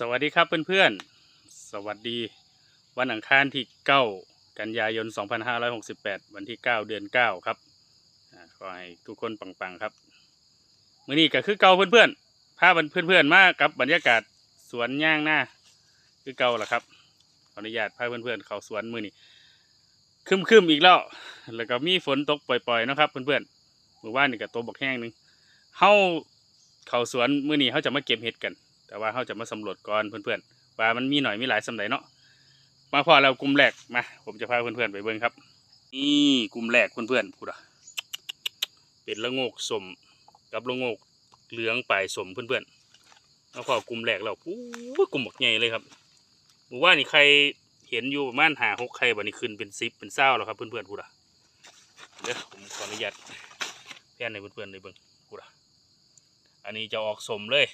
สวัสดีครับเพื่อนๆ สวัสดีวันอังคารที่ 9 กันยายน 2568 วันที่ 9 เดือน 9 ครับขอให้ทุกคนปังๆครับ มื้อนี้ก็คือเก่าเพื่อนๆพาเพื่อนๆมากับบรรยากาศสวนย่างหน้า คือเก่าล่ะครับขออนุญาตพาเพื่อนๆ เข้าสวนมื้อนี้คึมๆอีกแล้ว แล้วก็มีฝนตกปล่อยๆนะครับเพื่อนๆเมื้อวานนี่ก็ตกบักแห้งหนึงเฮาเข้าสวนมื้อนี้เฮาจะมาเก็บเห็ดกัน แต่ว่าเขาจะมาสำรวจก่อนเพื่อนๆว่ามันมีหน่อยมีหลายสำไหนเนาะมาพอเรากลุ่มแรกมาผมจะพาเพื่อนๆไปเบิ่งครับ นี่กลุ่มแรกเพื่อนๆพูดอะเป็นละโงกสมกับละโงกเหลืองปลายสมเพื่อนๆมาพอกลุ่มแรกแล้วอู้กลุ่มบักใหญ่เลยครับหมู่ว่านี่ใครเห็นอยู่ประมาณหาหกใครบัดนี้ขึ้นเป็นซิปเป็นเศร้าแล้วครับเพื่อนๆพูดอะเดี๋ยวผมขออนุญาตแพนให้เพื่อนๆเลยเบิ่งพูดอะอันนี้จะออกสมเลย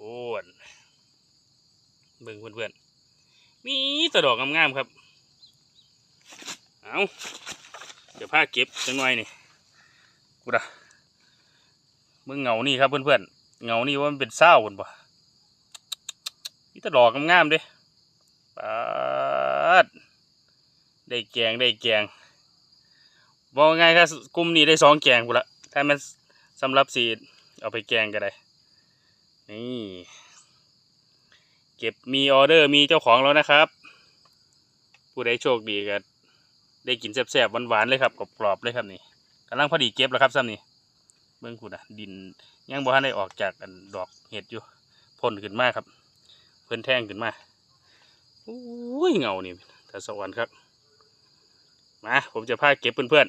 โอ้นเบิ่งเพื่อนๆมีตะดอกงามๆครับ เอาเดี๋ยวผ้าเก็บจังหน่อยนี่กูดะมึงเงานี่ครับเพื่อนๆเงานี่ว่ามันเป็นเศร้าคนปะมีแตะดอกงามๆเด้ปาดได้แกงได้แกงบอกง่ายครับกลุ่มนี้ได้สองแกงกูละถ้ามันสำหรับสีเอาไปแกงก็ได้ นี่เก็บมีออเดอร์มีเจ้าของแล้วนะครับ ผู้ใดโชคดีก็ได้กินแซ่บๆหวานๆเลยครับกรอบๆเลยครับนี่กำลังพอดีเก็บแล้วครับซ้ำนี่เบื้องคุณอะดินยังบ่ทันได้ออกจากอันดอกเห็ดอยู่พ่นขึ้นมาครับ เพิ่นแท่งขึ้นมาโอ้ยเงานี่แต่สวรรค์ครับมาผมจะพาเก็บเพื่อน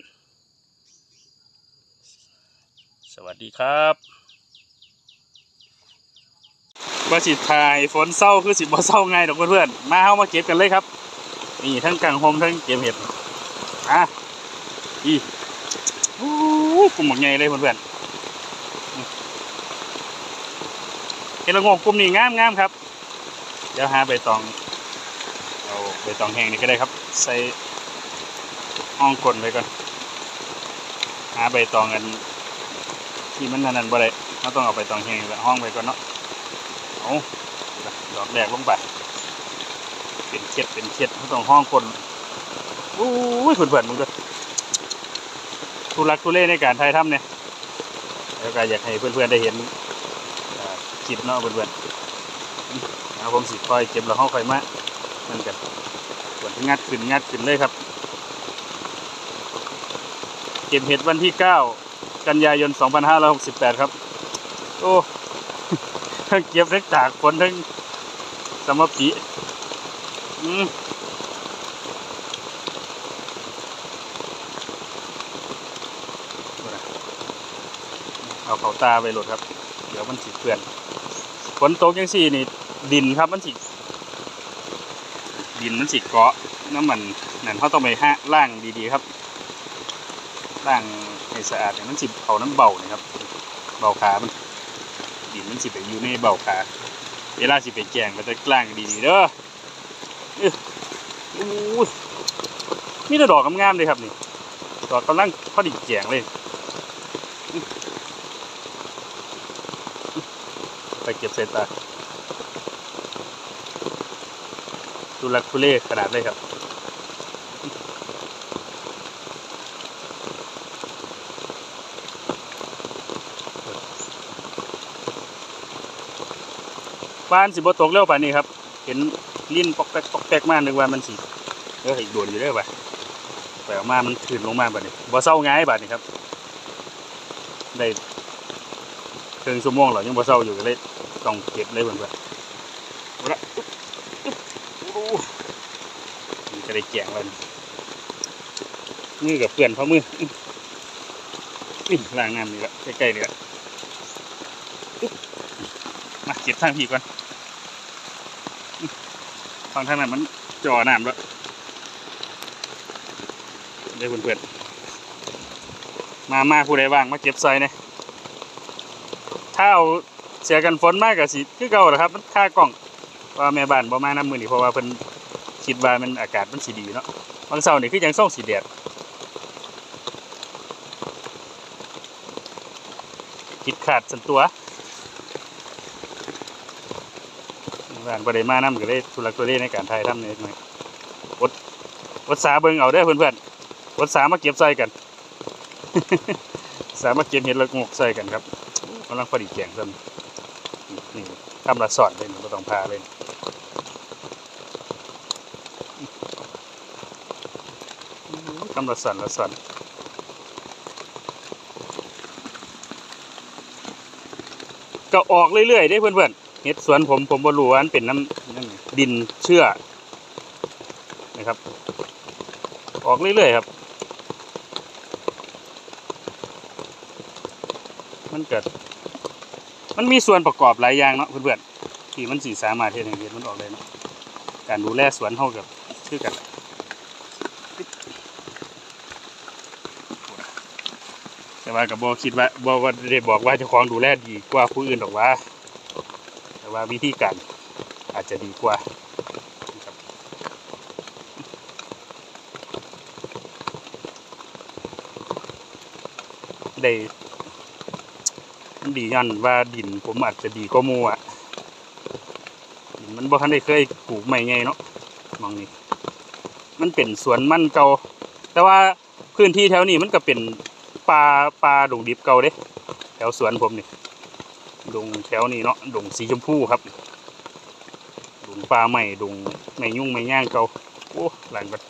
ๆสวัสดีครับ ว่าสิถ่ายฝนเศร้าคือสิบ่เศร้าไงดอกเพื่อนๆมาเข้ามาเก็บกันเลยครับ นี่ทั้งกังโฮมทั้งเก็บเห็ดอะอีโอ้กลุ่มหมกใหญ่เลยเพื่อนๆเห็ดละโงกกลุ่มนี้งามงามครับ เดี๋ยวหาใบตองเอาใบตองแห้งนี่ก็ได้ครับ ใส่ห้องกลนไปก่อน หาใบตองกันที่มันนั่นๆบ่ได้เราต้องเอาใบตองแห้งห้องไปก่อนเนาะ เอาดอกแรกลงไป เป็นเช็ดเป็นเช็ดต้องห้องคนอู้ยเพื่อนๆมึงด้วยทุลักทุเลในการถ่ายทำเนี่ยแล้วก็อยากให้เพื่อนๆได้เห็นอ่าคลิปเนาะเพื่อนๆเอาผมสิคอยเก็บแล้วห้องคอยมามันกันส่วนที่งัดขึ้นงัดขึ้นเลยครับ เก็บเห็ดวันที่ 9 กันยายน 2568 ครับ โอ้ ทั้งเก็บทั้งตากฝนทั้งสมปีอืมเอาเขาตาไปหลดครับ เดี๋ยวมันสิเปื่อนฝนตกยังสี่นี่ ดินครับมันสิดินมันสิเกาะน้ำมันนั่นเขาต้องไปห้าล่างดีๆครับล่างให้สะอาดเนี่ยมันสิเขาน้ำเบานี่ครับเบาขามัน ดินมันสิไปอยู่ในเบ้าขาเวลาสิไปแกงก็จะกล้างดีๆเด้ออู้มีแต่ดอกงามๆเลยครับนี่ดอกกำลังพอดีแกงเลยไปเก็บใส่ตาทุลักทุเลขนาดเลยครับ บ้านสิบ่ตกเร็วป่านนี้ครับ เห็นลิ้นปอกแป๊กปอกแป๊กมากนึกว่ามันสิเอออีกโดนอยู่เด้อป่ะไปออกมามันถืนลงมาบัดนี้บ่เศร้าง่ายบัดนี้ครับ ได้ครึ่งชั่วโมงแล้วยังบ่เศร้าอยู่ก็เลยต้องเก็บเลยเพื่อนๆเอาละอุ๊บอุ๊บโอ้นี่จะได้แกงแล้วนี่มือกับเพื่อนพราะมือนี่ล้างน้ำนี่ละใกล้ๆนี่ละมาเก็บทางพี่ก่อน ฟังทางนั้นมันจ่อน้ำแล้วเดี๋ยวเพื่อนๆมามาผู้ใดว่างมาเก็บใส่เนี่ยถ้าเอาเสียกันฝนมากกับสิคือเก่าแหละครับมันค่ากล้องว่าแม่บ้านบ่มาน้ำมือนี่เพราะว่าเพิ่นคิดว่ามันอากาศมันสีดีเนาะบางเสาร์นี่คือยังส่องสีแดดคิดขาดสันตัว บ้านประเดี๋ยวมานํก็เลยทุลักทุเลในการถ่ายทำนิดหน่อยอดอดสาเบิ่งเอาเด้อเพื่อนๆอดสามาเก็บใส่กัน สามาเก็บเห็ดละงกใส่กันครับกำลังพอดีแกงซ้ำนี่ทำละสอนเลยไม่ต้องพาเลยทำละสอนละสอนก็ออกเรื่อยๆได้เพื่อนๆ เห็ดสวนผมผมบ่รู้ว่ามันเป็นน้ำดินเชื่อนะครับ ออกเรื่อยๆครับ มันเกิด มันมีส่วนประกอบหลายอย่างเนาะเพื่อนๆที่มันสีสามารถเฮ็ดให้เห็ดมันออกเลยเนาะการดูแลสวนเท่ากับคือกันแต่ว่ากับโบคิดว่าโบว่าได้บอกว่าเจ้าของดูแลดีกว่าผู้อื่นหรอกว่า แต่ว่าวิธีการอาจจะดีกว่าได้ดีย้อนว่าดินผมอาจจะดีกว่ามูอะดินมันบ่ทันได้เคยปลูกใหม่ไงเนาะมองนี่มันเป็นสวนมันเก่า แต่ว่าพื้นที่แถวนี้มันก็เป็นปลาปลาดงดิบเก่าเด้แถวสวนผมนี่ ดงแถวนี้เนาะดงสีชมพูครับดงปลาใหม่ดงไม่ยุ่งไม่ย่างเกาโอ้หลังกัน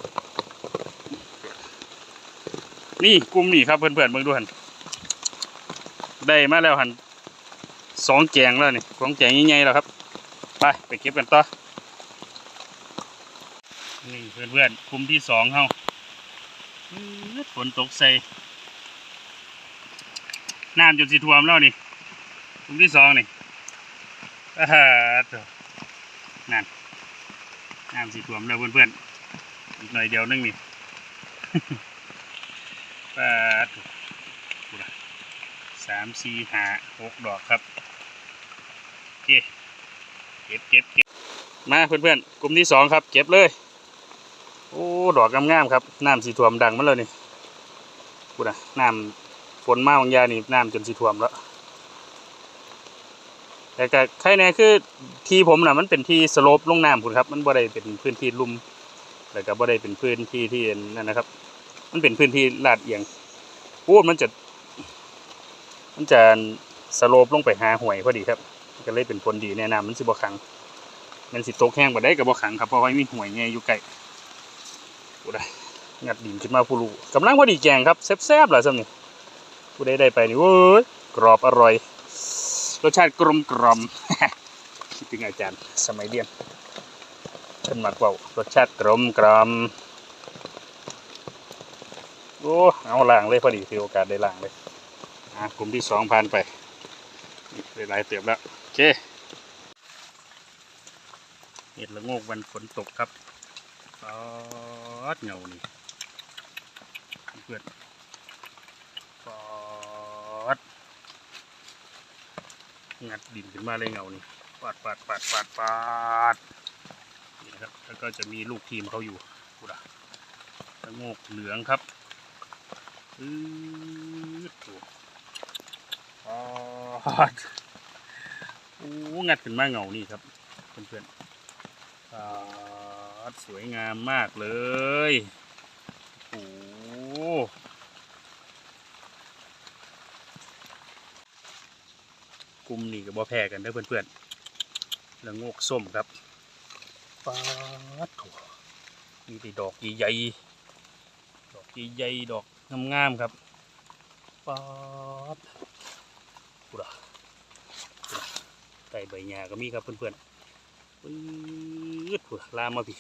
นี่กลุ่มนี่ครับเพื่อนๆเบิ่งดูหันได้มาแล้วหันสองแกงแล้วนี่สองแกงใหญ่ๆแล้วครับ ไปไปเก็บกันต่อนี่เพื่อนๆกลุ่มที่สองเฮาฝนตกใส่น้ำจนสีท่วมแล้วนี่ ลุ่มที่สองนี่อ่าฮะเถอะนั่นน้ำสีท่วมแล้วเพื่อนๆอีกหน่อยเดียวนึงนี่ปดสามสี่ห้าหกดอกครับโอเคเก็บเก็บเก็บมาเพื่อนๆกลุ่มที่สองครับ เก็บเลย โอ้ดอกงามๆครับน้ำสีท่วมดังมาเลยนี่กูนะน้ำฝนมาบางยานี่น้ำจนสิท่วมแล้ว แต่ก็ใครแน่คือที่ผมน่ะมันเป็นที่สโลปลงน้ำคุณครับ มันบ่ได้เป็นพื้นที่ลุ่มแล้วก็บ่ได้เป็นพื้นที่ที่นั่นนะครับ มันเป็นพื้นที่ลาดเอียงโอ้มันจะ มันจะสโลปลงไปหาห่วยพอดีครับ ก็เลยเป็นผลดีแนะนำมันสิบ่ขังมันสิตกแห้งบ่ได้ก็บ่ขังครับเพราะว่ามีห่วยไงอยู่ใกล้โอ้ได้งัดดินขึ้นมาผู้ลูกกำลังพอดีแกงครับแซ่บๆล่ะซ้ำนี่ผู้ใดได้ไปนี่เว้ยกรอบอร่อย รสชาติกลมกล่อมคิดถึงอาจารย์สมัยเรียนท่านมักว่ารสชาติกลมกล่อมโอ้เอาล่างเลยพอดีถือโอกาสได้ล่างเลยอะกลุ่มที่สองผ่านไปได้หลายเติบแล้วโอเคเห็ดละโงกวันฝนตกครับปอดเงานี่เพื่อน ปอด งัดดินขึ้นมาเลยเงานี่ปาดปาดปาดปาดปาดนี่นะครับแล้วก็จะมีลูกทีมเขาอยู่กูดะตะโงกเหลืองครับอืดโอ้ปาดโอ้งัดขึ้นมาเงานี่ครับเพื่อนๆปาดสวยงามมากเลยโอ้โห กลุ่มนี่ก็บ่แพ้กันเด้อเพื่อนๆแล้วงกส้มครับปาดโถมีแต่ดอกใหญ่ๆดอกใหญ่ๆดอกงามๆครับปาดกูดะใต้ใบหญ้าก็มีครับเพื่อนๆปื๊ดกูดลามาพี่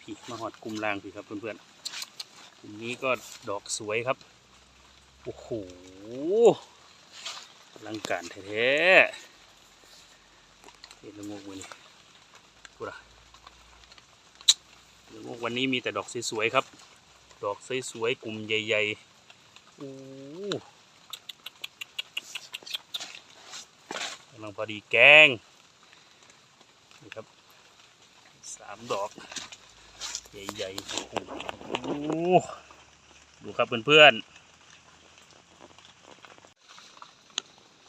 พี่มาหอดกลุ่มลางพี่ครับเพื่อนๆกลุ่มนี้ก็ดอกสวยครับโอ้โห ลังการแท้ๆเห็นละงกวันนี้กูระละงกวันนี้มีแต่ดอกสวยๆครับ ดอกสวยๆกลุ่มใหญ่ๆโอ้กำลังพอดีแกงนี่ครับสามดอก ใหญ่ๆโอ้โหดูครับเพื่อน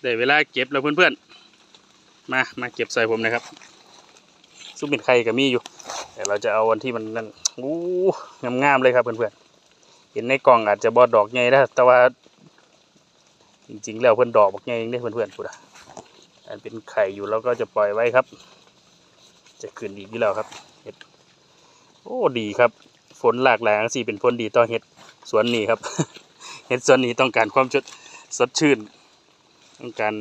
ได้เวลาเก็บแล้วเพื่อนๆ มา มาเก็บใส่ผมนะครับ ซุปเป็นไข่ก็มีอยู่ แต่เราจะเอาวันที่มันนั่นอู้งามๆเลยครับเพื่อนๆ เห็นในกล่องอาจจะบอดดอกใหญ่นะแต่ว่า จริงๆ แล้วเพื่อนดอกบอกใหญ่เองเด้เพื่อนๆพูดอะอันเป็นไข่อยู่แล้วก็จะปล่อยไว้ครับ จะขึ้นอีกที่แล้วครับ เห็ด โอ้ดีครับ ฝนหลากหลายสิเป็นผลดีต่อเห็ดสวนนี้ครับ เห็ดสวนนี้ต้องการความสดสดชื่น ต้องการ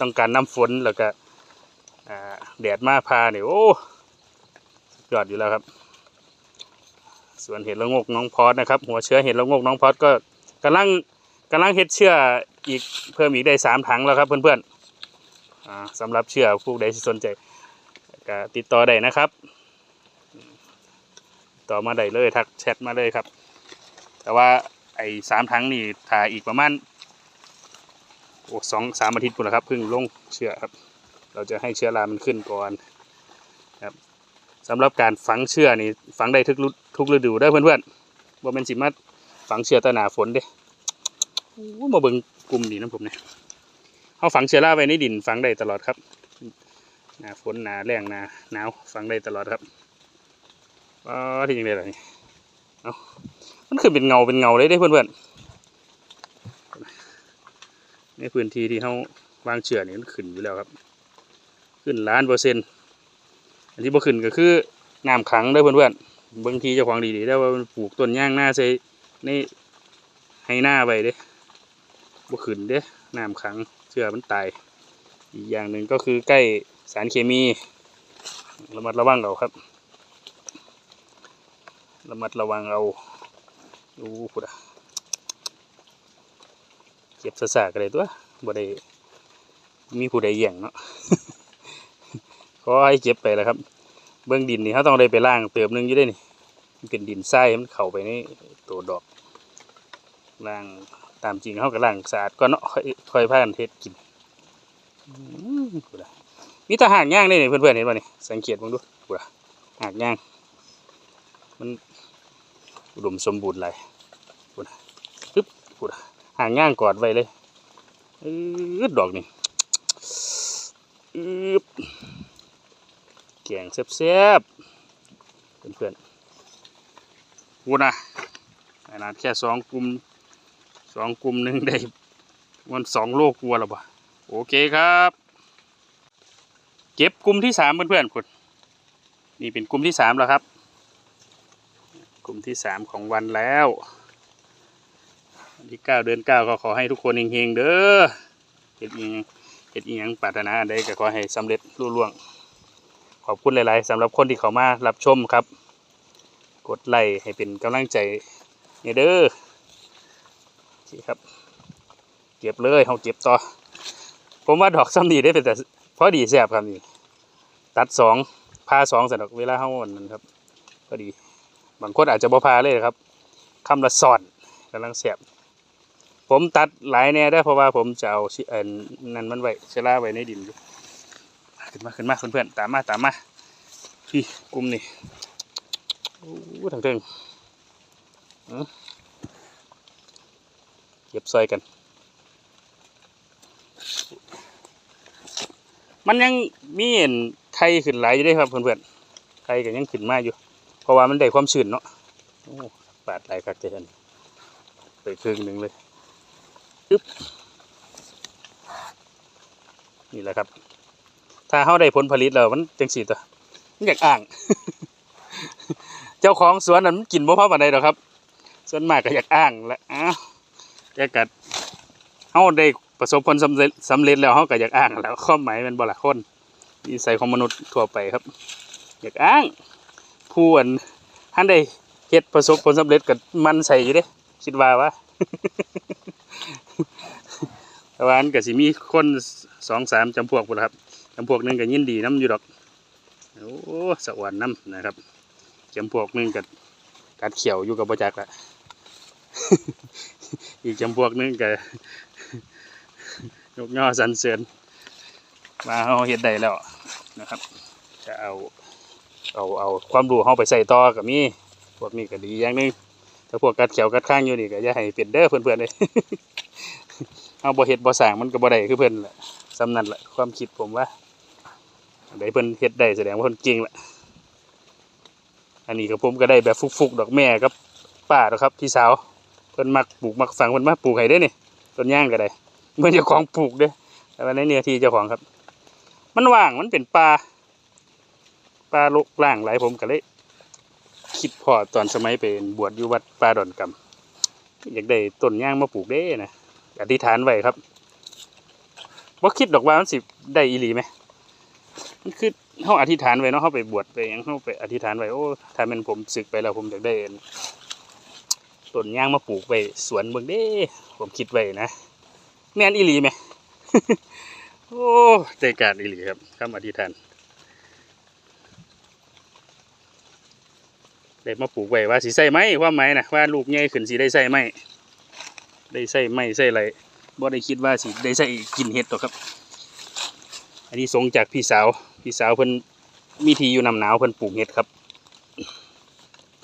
ต้องการน้ำฝนแล้วก็แดดมาพาเนี่ยโอ้ยอดอยู่แล้วครับส่วนเห็ดละงกน้องพอดนะครับ หัวเชื้อเห็ดละงกน้องพอดก็กำลังกำลังเห็ดเชื้ออีกเพิ่มอีกได้สามถังแล้วครับเพื่อนๆอ่าสำหรับเชื้อผู้ใดสนใจก็ติดต่อได้นะครับ ต่อมาได้เลยทักแชทมาเลยครับ แต่ว่าไอ้สามถังนี่ถ่ายอีกประมาณ โอ้สองสามอาทิตย์ปุ่นละครับเพิ่งลงเชื้อครับ เราจะให้เชื้อรามันขึ้นก่อนครับสำหรับการฝังเชื้อนี่ฝังได้ทุกฤทุกฤดูได้อเพื่อนๆบ่เป็นสิมาฝังเชื้อแตหนาฝนเด้โอ้มาเบิ่งกลุ่มนี่นะผมเนี่ยเอาฝังเชื้อราไว้ในดินฝังได้ตลอดครับหนาฝนหนาแรงหนาหนาวฝังได้ตลอดครับอ๋อที่ยังไงล่ะนี่เอามันคือเป็นเงาเป็นเงาเลยได้อเพื่อนๆ ในพื้นที่ที่เขาวางเชื้อนี่มันขึ้นอยู่แล้วครับ ขึ้นล้านเปอร์เซ็นต์อันที่บ่ขึ้นก็คือน้ำขังเด้เพื่อนๆบางทีเจ้าของดีๆได้ว่ามันปลูกต้นย่างหน้าใส่ในให้หน้าไปเด้บ่ขึ้นเด้น้ำขังเชื้อมันตาย อีกอย่างหนึ่งก็คือใกล้สารเคมีระมัดระวังเอาครับ ระมัดระวังเอาดูพุดอะ เก็บสะสากันเลยตัวบ่ได้มีผู้ใดแย่งเนาะขอให้เก็บไปแล้วครับ เบื้องดินนี่เขาต้องได้ไปล่างเติมหนึงอยู่ได้นี่มันเป็นดินทรายมันเข้าไปในตัวดอกล่างตามจริงเขาก็ล่างสะอาดก็เนาะค่อยค่อยพากันเทศกินมีแตาหากย่างนี่เพื่อนๆเห็นป่ะนี่สังเกตบ้างดูพูดอะหากย่างมันอุดมสมบูรณ์หลยพูดอะปึ๊บพูดอะ หากย่างกอดไว้เลยอืดดอกนี่อืบแกงแซ่บๆเพื่อนๆวูนะขนาดแค่สองกลุ่มสองกลุ่มหนึ่งได้วันสองโลกลัวแล้วปะโอเคครับ เก็บกลุ่มที่สามเพื่อนๆคุณนี่เป็นกลุ่มที่สามแล้วครับ กลุ่มที่สามของวันแล้ว ที่เก้าเดือนเก้าก็ขอให้ทุกคนเฮงๆเด้อเห็ดอิหยังเฮ็ดอีหยังปรารถนาอันใดก็ขอให้สำเร็จรุ่ล่วง ขอบคุณหลาย ๆสำหรับคนที่เข้ามารับชมครับ กดไลค์ให้เป็นกำลังใจเนี่ยเด้อโอเครับ เก็บเลยเฮาเก็บต่อ ผมว่าดอกซ้ำนี่ได้เป็นแต่พอดีแซบครับนี่ตัดสองพาสองสะดอกเวลาเฮาอันนั้นครับพอดี บางคนอาจจะบ่พาเลยครับคำละสอนกำลังแซบ ผมตัดหลายแน่ได้เพราะว่าผมจะเอาเอ็นนั่นมันไว้เชอราไว้ในดินอยู่ขึ้นมาขึ้นมาเพื่อนๆตามมาตามมาพี่กลุ่มนี่โอ้ทั้งเทิงอื้อเก็บซอยกัน มันยังมีเห็นไข่ขึ้นหลายอยู่ด้ครับเพื่อนๆไข่ก็ยังขึ้นมาอยู่ เพราะว่ามันได้ความชื้นเนาะโอ้บาดหลายคักเจนไปครึ่งหนึ่งเลย นี่แหละครับ ถ้าเขาได้ผลผลิตแล้วมันจังสีตัวมันอยากอ่าง เจ้าของสวนนั้นกินบ่พอปานใดหรอกครับส่วนมากก็อยากอ่างและอ้าวแต่กัดเขาได้ประสบผลสำเร็จสำเร็จแล้วเขาก็อยากอ่างแล้วข้อหมายมันบ่ละคนนิสัยของมนุษย์ทั่วไปครับ อยากอ้างผู้อันท่านได้เฮ็ดประสบผลสำเร็จกับมันใส่อยู่เด้คิดว่าว่า แต่ว่าอันก็สิมีคนสองสามจำพวกพุ่นล่ะครับจำพวกหนึ่งก็ยินดีน้ำอยู่ดอกโอ้สวรรค์น้ำนะครับจำพวกหนึ่งก็กัดเขียวอยู่กับประจักษ์ละอีกจำพวกหนึ่งก็ยกย่อสันเสริญมาเอาเฮ็ดได้แล้วนะครับ จะเอาเอาเอาความรู้เฮาไปใส่ต่อกับมีพวกนี้ก็ดีอย่างหนึงถ้าพวกกัดเขียวกัดข้างอยู่นี่ก็อย่าให้เป็นเด้อเพื่อนๆเลย เอาบ่เฮ็ดบ่สางมันก็บ่ได้คือเพิ่นแหละสำนันแหละความคิดผมว่าอันใดเพิ่นเฮ็ดได้แสดงว่าเพิ่นเก่งแหละอันนี้กับผมก็ได้แบบฟุกๆดอกแม่กับป้าดอกครับพี่สาวเพิ่นมักปลูกมักฝังเพิ่นมาปลูกให้ได้นี่ต้นย่างก็ได้เมื่อเจ้าของปลูกเด้อแต่ว่าในเนื้อที่เจ้าของครับ มันว่างมันเป็นป่าป่าลกล่างหลายผมก็เลยคิดพอตอนสมัยเป็นบวชอยู่วัดป่าดอนกำอยากได้ต้นย่างมาปลูกเด้นะ อธิษฐานไว้ครับว่าคิดดอกว่ามันสิได้อีหลีไหมมันคือเขาอธิษฐานไว้เนาะเขาไปบวชไปยังเขาไปอธิษฐานไว้โอ้ถ้าเป็นผมศึกไปแล้วผมอยากได้ต้นย่างมาปลูกไว้สวนเบิ่งเด้ ผมคิดไว้นะแม่นอีหลีไหมโอ้ใจการอีหลีครับคำอธิษฐานได้มาปลูกไว้ว่าสิใส่ไหมความหมนะว่าลูกใหญ่ขึ้นสิได้ใส่ไหม ได้ใส่ไหมใส่อะไรบ่ได้คิดว่าสิได้ใส่กินเห็ดหรอกครับ อันนี้สงจากพี่สาวพี่สาวเพิ่นมีทีอยู่นำหนาวเพิ่นปลูกเห็ดครับ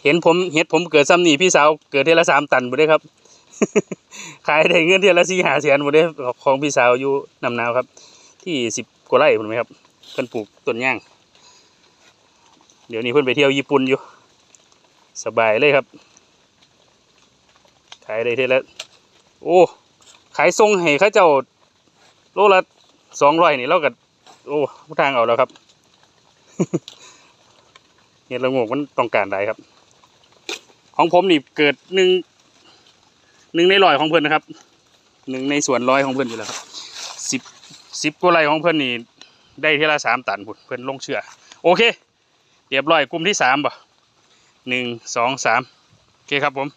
เห็นผมเห็ดผมเกิดซ้ำนี่พี่สาวเกิดเทละสามตันหมดเลยครับ ขายได้เงินเทละสี่หาแสนหมดเลยของพี่สาวอยู่นำหนาวครับ ที่สิบกว่าไร่ผมไหมครับเพิ่นปลูกต้นย่าง เดี๋ยวนี้เพิ่นไปเที่ยวญี่ปุ่นอยู่ สบายเลยครับขายได้เทละ โอ้ ขายทรงให้เข้าเจ้าโลละสองร้อยนี่เราก็โอ้ผู้ทางเอาแล้วครับเห็ดละโงกมันต้องการได้ครับ ของผมนี่เกิดหนึ่งหนึ่งในร้อยของเพิ่อนนะครับหนึ่งในส่วนร้อยของเพิ่อนอยู่แล้วครับสิบสิบกว่าไรของเพื่อนนี่ได้เท่าละสามตันพุ่นเพื่อนลงเชื่อ โอเคเรียบร้อยกลุ่มที่สามบ่หนึ่งสองสามโอเคครับผม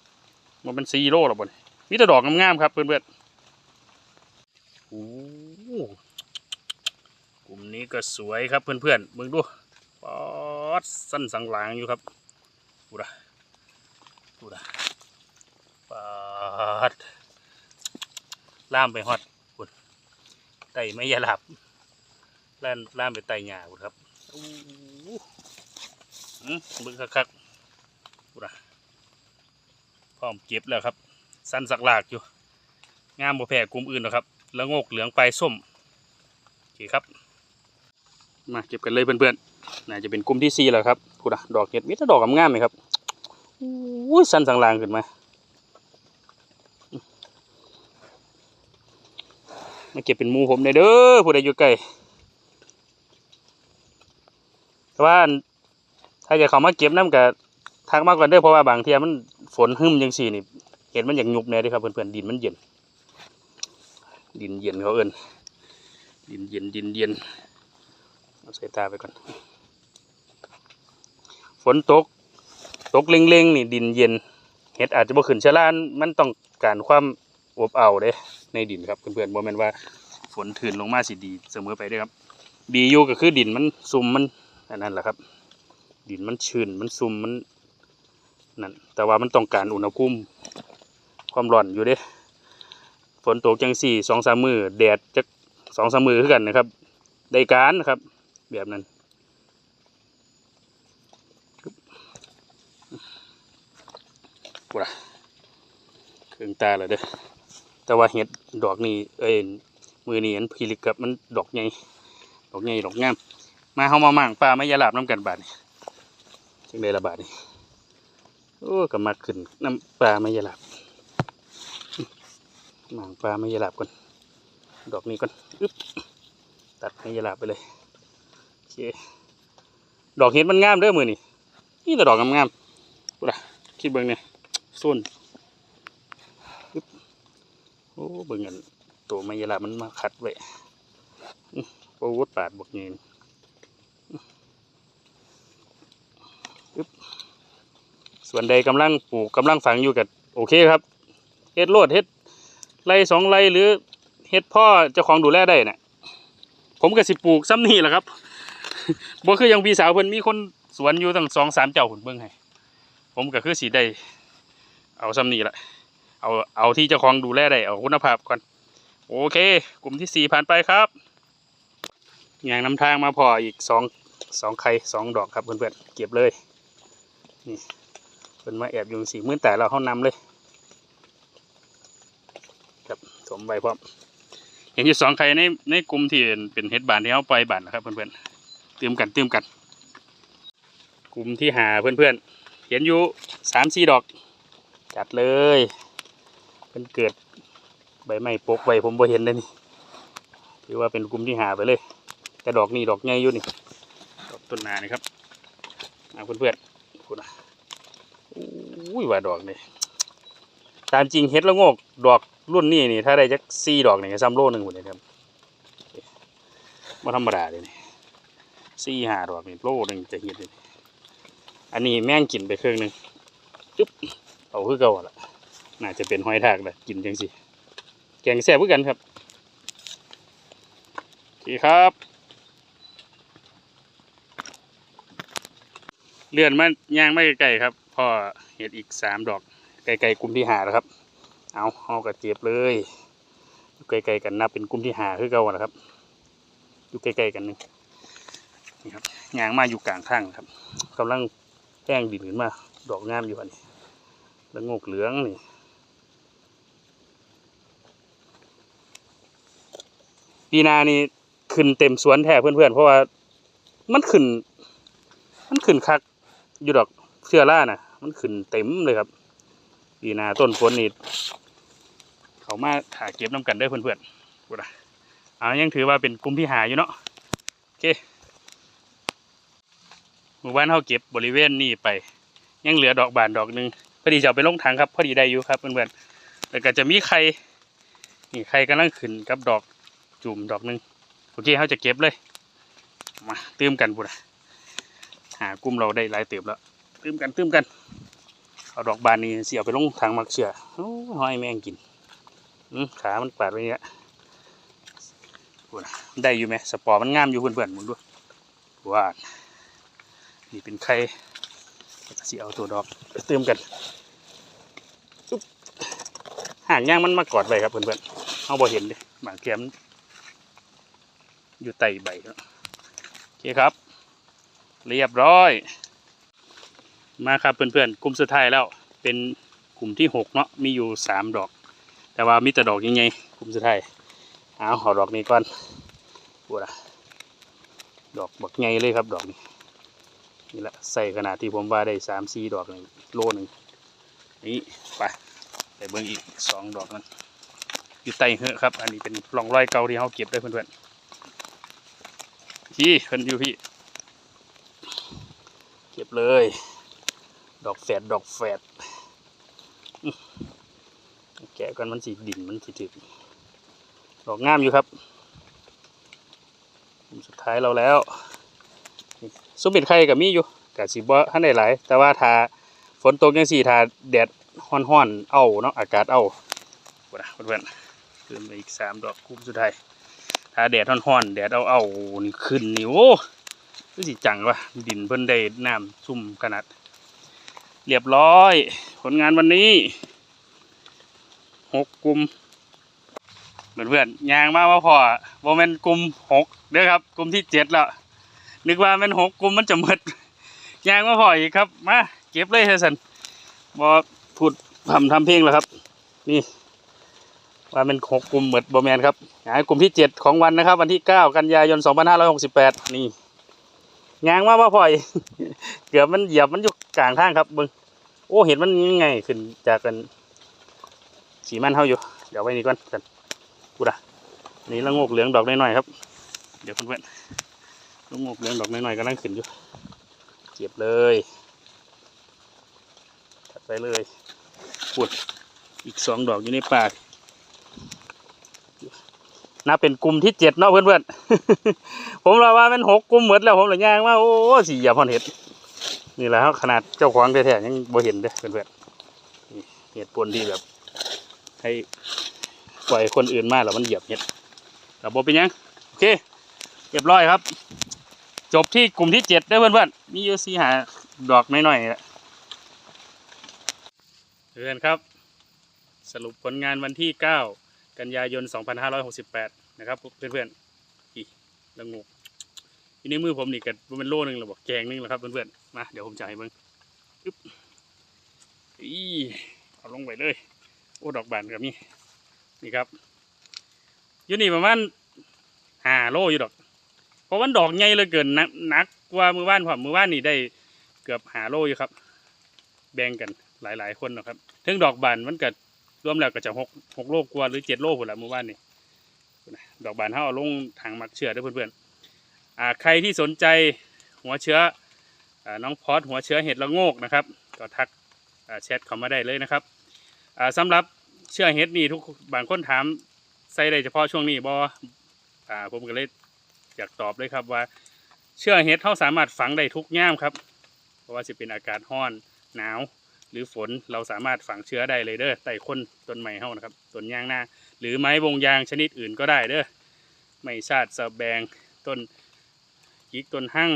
มันเป็นสี่โลหรอบ่น มีแต่ดอกงามๆครับเพื่อนๆโอ้โหกลุ่มนี้ก็สวยครับเพื่อนๆมึงดูปอดสั้นสังหลางอยู่ครับปูดะปูดะปอดล่ามไปฮอดไต่ไม่ยาหลับล่านล่ามไปไต่หญ้าพุ่นครับอู้หูอื้อเบึงคักๆปุระพร้อมเก็บแล้วครับ สั้นสักหลากอยู่ งามบ่แพ้กลุ่มอื่นหรอกครับ แล้วงกเหลืองปลายส้ม โอเคครับ มาเก็บกันเลยเพื่อนๆ น่าจะเป็นกลุ่มที่สี่แล้วครับพูดอะดอกเห็ดมีแต่ดอกงามๆเลยครับอู้ยสั้นสังลางขึ้นมา มาเก็บเป็นมูผมได้เด้อผู้ใดอยู่ใกล้แต่ว่าถ้าจะเขามาเก็บน้ำกับทักมากกว่าเด้อเพราะว่าบางเทียมันฝนหึมจังสี่นี่ เห็นมันอย่างยุบแน่ด้อครับเพื่อนๆดินมันเย็น ดินเย็นเขาเอิ้นดินเย็นดินเย็นเอาใส่ตาไปก่อน ฝนตก ตกเล็งๆนี่ดินเย็น เห็ดอาจจะบ่ขึ้นชะลานมันต้องการความอบอ้าเด้ในดินครับเพื่อนๆโมเมนว่าฝนถืนลงมาสิดีเสมอไปด้อครับดีอยู่ก็คือดินมันซุ่มมันอันนั้นแหละครับ ดินมันชื้นมันซุ่มมันนั่นแต่ว่ามันต้องการอุณหภูมิ ความร้อนอยู่เด้ฝนตกจังสี่สองสามมือแดดจักสองสามมือคือกันนะครับ ได้การนะครับ แบบนั้นปุ๊บเครื่องตาเลยเด้อแต่ว่าเห็ดดอกนี่เอ้ยมือนี่อันพิลิกับมันดอกใหญ่ดอกใหญ่ดอกงามมาเฮามาหมั่งปลาไม่ยาลาบน้ำกันบาดนี่จังไดละบาดนี่โอ้ก็มาขึ้นน้ำปลาไม่ยาลาบ หมางปลาไม่ยาลาบก่อน ดอกนี้ก่อนอึ๊บตัดไม่ยาลาบไปเลยโอเคดอกเห็ดมันงามเด้อมือนี่นี่แต่ดอกงามๆกูละคิดเบิ่งเนี่ยส้นอึ๊บโอ้เบิ่งอันตัวไม่ยาลาบมันมาขัดไว้โอ้วดปาดบกเงินอึ๊บส่วนใดกำลังปลูกกำลังฝังอยู่กับโอเคครับเฮ็ดโลดเฮ็ด ไรสองไรหรือเฮ็ดพ่อเจ้าของดูแลได้น่ะผมก็สิปลูกซ้ำนี่แหละครับบ่คืออยังพี่สาวเพิ่นมีคนสวนอยู่ตั้งสองสามเจ้าผุนเบิ่งให้ผมก็คือสีได้ เอาซ้ำนี่แหละเอาเอาที่เจ้าของดูแลได้เอาคุณภาพก่อนโอเค กลุ่มที่สี่ผ่านไปครับ อย่างน้ำทางมาพออีกสองสองไข่สองดอกครับเพื่อนๆเก็บเลยนี่เป็นมาแอบอยู่สี่มื่นแต่เราเขานำเลย ครับถมใบพร้อมเห็นอยู่สองไข่ในในกลุ่มที่เป็นเห็ดบานที่เขาปล่อยบานนะครับเพื่อนๆเติมกันเติมกัน กลุ่มที่หาเพื่อนๆเห็นอยู่สามสี่ดอก จัดเลยเพิ่นเกิดใบไม้ปกไว้ผมบ่เห็นเลยนี่ถือว่าเป็นกลุ่มที่หาไปเลย แต่ดอกนี่ดอกใหญ่อยู่นี่ดอกต้นนานี่ครับเอาเพื่อนๆพูดนะอุ้ยว่าดอกนี่ ตามจริงเฮ็ดละโงกดอกรุ่นนี้นี่ถ้าได้จักสี่ดอกนี่ก็ซ้ำโลหนึ่งหมดเลยครับบ่ธรรมดาเลยนี่สี่หาดอกนี่โลหนึ่งจะเฮ็ดเลยอันนี้แม่งกินไปเครึ่องหนึ่งจุ๊บเอาคือเก่าละน่าจะเป็นหอยทากแหละกินจังสิแกงแซ่บเพื่อกันครับโอเครับ เลื่อนมาย่างไม่ไกลครับพ่อเห็ดอีกสามดอก ไกลๆกลุ่มที่หาแล้วครับ เอาเอากระเจี๊ยบเลยอยู่ไกลๆกันนับเป็นกลุ่มที่หาคือเก่าแล้วครับ อยู่ใกลๆกันนึงนี่ครับยางมาอยู่กลางทางครับกำลังแห้งดินขึ้นมา ดอกงามอยู่อันนี้แล้วงกเหลืองนี่ปีนานี่ขึ้นเต็มสวนแท้เพื่อนๆ เพราะว่ามันขึ้น มันขึ้นคักอยู่ดอกเชื้อราน่ะ มันขึ้นเต็มเลยครับ ปีหนาต้นฝนนี่เขามาหาเก็บน้ำกันได้อเพื่อนๆพูดอะเอายังถือว่าเป็นกลุ่มที่หาอยู่เนาะโอเคหมู่บ้านเขาเก็บบริเวณนี้ไป ยังเหลือดอกบานดอกหนึ่งพอดีจะเอาไปลงถังครับ พอดีได้อยู่ครับเพื่อนๆแล้วก็จะมีไข่นี่ไข่กำลังขึ้นกับดอกจุ่มดอกหนึ่งโอเคเขาจะเก็บเลยมาเตื้มกันพูดอะหากลุ่มเราได้หลายเติบแล้วเตื้มกันเตื้มกัน เอาดอกบานนี้เสียไปลงทางมักเชือโอ้ห้อยแมงกินอขา มันปาดไว้เนี่ยพูนะได้อยู่ไหมสปอร์มันงามอยู่เพื่อนๆมึงดูว่านี่เป็นไข่เสียเอาตัวดอกไปตื้มกันห่างย่างมันมากอดไว้ครับเพื่อนๆเอาบ่เห็นเลยบางเทียมอยู่ใต้ใบครับโอเคครับ เรียบร้อย มาครับเพื่อนๆกลุ่มสุดท้ายแล้วเป็นกลุ่มที่หกเนาะมีอยู่สามดอก แต่ว่ามีแต่ดอกยังไงกลุ่มสุดท้ายเอาเอดอกนี้ก่อนพูดอะดอกบักไงเลยครับดอกนี้นี่แหละใส่ขนาดที่ผมว่าได้สามสี่ดอกหนึ่งโลหนึ่งนี่ไปไปเบิ่งอีกสองดอกนั้นอยู่ใต้เหอะครับ อันนี้เป็นรองรอยเก่าที่เขาเก็บได้เพื่อนๆพี่เพิ่อนอยู่พี่ เก็บเลย ดอกแฝดดอกแฝดแกะกันมันสีดินมันสีถึกดอกงามอยู่ครับ สุดท้ายเราแล้วซุปเป็ดไข่กับมีอยู่กะสีบ่ท่านได้หลายแต่ว่าถ้าฝนตกยังสี่ถ้าแดดห้อนๆเอาเนาะอากาศเอาปนะเพื่อนๆขึ้นมาอีกสามดอกกลุ่มสุดท้ายถ้าแดดห้อนๆแดดเอาเอานี่ขึ้นนี่โอ้คือสิจังวะดินเพิ่นได้น้ำซุ่มขนาด เรียบร้อย ผลงานวันนี้หกกลุ่มเพื่อนเพื่อนๆยางมาว่าพอโมเมนกลุ่มหกเด้อครับกลุ่มที่เจ็ดแล้วนึกว่าแมันหกกลุ่มมันจะหมดยางมาพออีกครับมาเก็บเลยเฮสันบอพูดทำทำเพลงแล้วครับ นี่ว่าเป็นหกกลุ่มหมดบอแมนครับงานกลุ่มที่เจ็ดของวันนะครับ วันที่เก้ากันยายนสองพันห้าร้อยหกสิบแปดนี่ ยางมาว่าพ่อย เกือบมันเหยียบมันอยู่กลางทางครับเบึงโอ้เห็นมันยังไงขึ้นจากกันสีมันเท่าอยู่ เดี๋ยวไว้นี่ก่อนกันกูด่ะนี่ละงกเหลืองดอกน้อยๆครับ เดี๋ยวเพื่อนๆละงกเหลืองดอกน้อยๆกำลังขึ้นอยู่เก็บเลยตัดไปเลยปุดอีกสองดอกอยู่ในปาก นับเป็นกลุ่มที่เจ็ดเนาะเพื่อนๆ ผมเราว่ามันหกกลุ่มหมดแล้วผมเลยย่างว่าโอ้สี่เหยียบพอนเห็ด นี่แหละครับขนาดเจ้าของแท้ๆยังบ่เห็นเด้อเพื่อนๆเหตุผลที่แบบ ให้ปล่อยคนอื่นมาแล้วมันเหยียบเห็ดแต่บ่เป็นยังโอเคเรียบร้อยครับ จบที่กลุ่มที่เจ็ดได้เพื่อนๆมีอยู่สี่หาดอกน้อยๆละเพื่อนครับ สรุปผลงานวันที่เก้า กันยายน 2568 นะครับเพื่อนๆอีละงูอยู่ในมือผมนี่ก็เป็นโล่หนึ่งแล้วบอกแกงหนึงแล้วครับเพื่อนๆมาเดี๋ยวผมจะให้เบิ่งอึ๊บอีเอาลงไปเลย โอ้ดอกบานกับนี่นี่ครับอยู่นี่ประมาณห้าโลอยู่ดอก เพราะมันดอกใหญ่เลยเกินหนักนักกว่ามือบ้านผมมือบ้านนี่ได้เกือบหาโลอยู่ครับ แบ่งกันหลายๆคนนะครับถึงดอกบานมันก็ รวมแล้วก็จะหกหกโลกว่าหรือเจ็ดโลพุ่นละมื่อวานนี้ดอกบานเขาเอาลงถังหมักเชื้อด้วยเพื่อนๆใครที่สนใจหัวเชื้ออน้องพอดหัวเชื้อเห็ดละโงกนะครับ ก็ทักแชทเข้ามาได้เลยนะครับอ่าสำหรับเชื้อเห็ดนี่ทุกบางคนถามใส่ได้เฉพาะช่วงนี้บอผมก็เลยอยากตอบเลยครับว่า เชื้อเห็ดเขาสามารถฝังได้ทุกย่ามครับ เพราะว่าจะเป็นอากาศร้อนหนาว หรือฝนเราสามารถฝังเชื้อได้เลยเด้อไต่คนต้นไม้เฮานะครับต้นยางนาหรือไม้วงยางชนิดอื่นก็ได้เด้อไม่ชาติสะแบงต้นจิกต้นหั่ง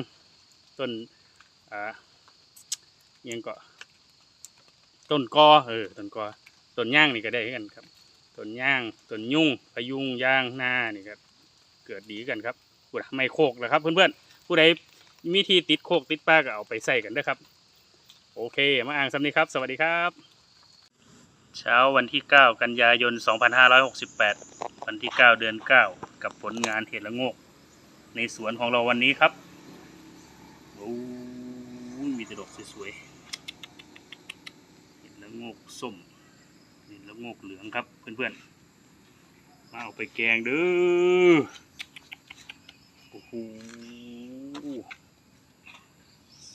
ต้นอ่ายังก็ต้นกอเออต้นกอต้นย่างนี่ก็ได้กันครับต้นย่างต้นยุ่งพยุงย่างนานี่ครับเกิดดีกันครับไม่โคกนะครับเพื่อนๆผู้ใดมีที่ติดโคกติดป้าก็เอาไปใส่กันเด้ครับ โอเค มาอ่างสำนีครับ สวัสดีครับ เช้าวันที่ 9 กันยายน 2568 วันที่ 9 เดือน 9 กับผลงานเห็ดละงก ในสวนของเราวันนี้ครับโอ้ยมีแต่ดอกสวยๆเห็ดละงกส้มเห็ดละงกเหลืองครับเพื่อนๆ มาเอาไปแกงเด้อโอ้โห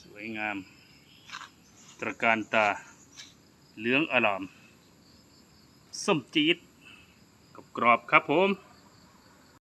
สวยงาม ตระการตา เหลืองอลาม ส้มจี๊ดกับกรอบครับผม